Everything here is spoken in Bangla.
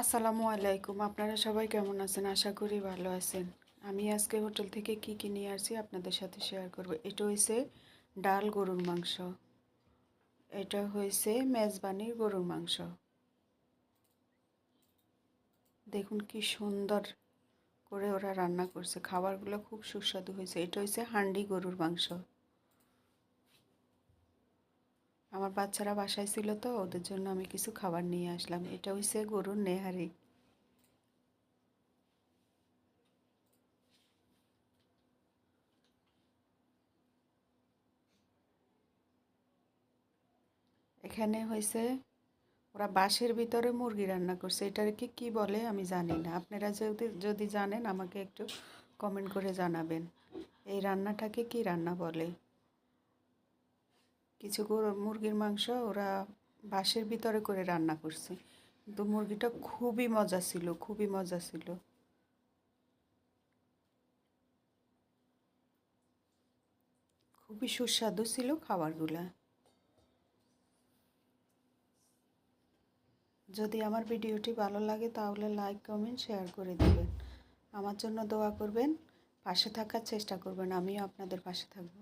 আসসালামু আলাইকুম। আপনারা সবাই কেমন আছেন? আশা করি ভালো আছেন। আমি আজকে হোটেল থেকে কি কি নিয়ে আসছি আপনাদের সাথে শেয়ার করব। এটা হয়েছে ডাল গরুর মাংস। এটা হয়েছে মেজবানির গরুর মাংস। দেখুন কি সুন্দর করে ওরা রান্না করছে। খাবারগুলো খুব সুস্বাদু হয়েছে। এটা হয়েছে হান্ডি গরুর মাংস। আমার বাচ্চারা বাসায় ছিল তো, ওদের জন্য আমি কিছু খাবার নিয়ে আসলাম। এটা হইছে গরুর নেহারি। এখানে হয়েছে ওরা বাঁশের ভিতরে মুরগি রান্না করছে। এটাকে কি বলে আমি জানি না। আপনারা যদি যদি জানেন আমাকে একটু কমেন্ট করে জানাবেন। এই রান্নাটাকে কি রান্না বলে? কিছু গরু, মুরগির মাংস ওরা বাঁশের ভিতরে করে রান্না করছে। কিন্তু মুরগিটা খুবই মজা ছিল, খুবই মজা ছিল। খুবই সুস্বাদু ছিল খাবারগুলা। যদি আমার ভিডিওটি ভালো লাগে তাহলে লাইক, কমেন্ট, শেয়ার করে দেবেন। আমার জন্য দোয়া করবেন, পাশে থাকার চেষ্টা করবেন, আমিও আপনাদের পাশে থাকব।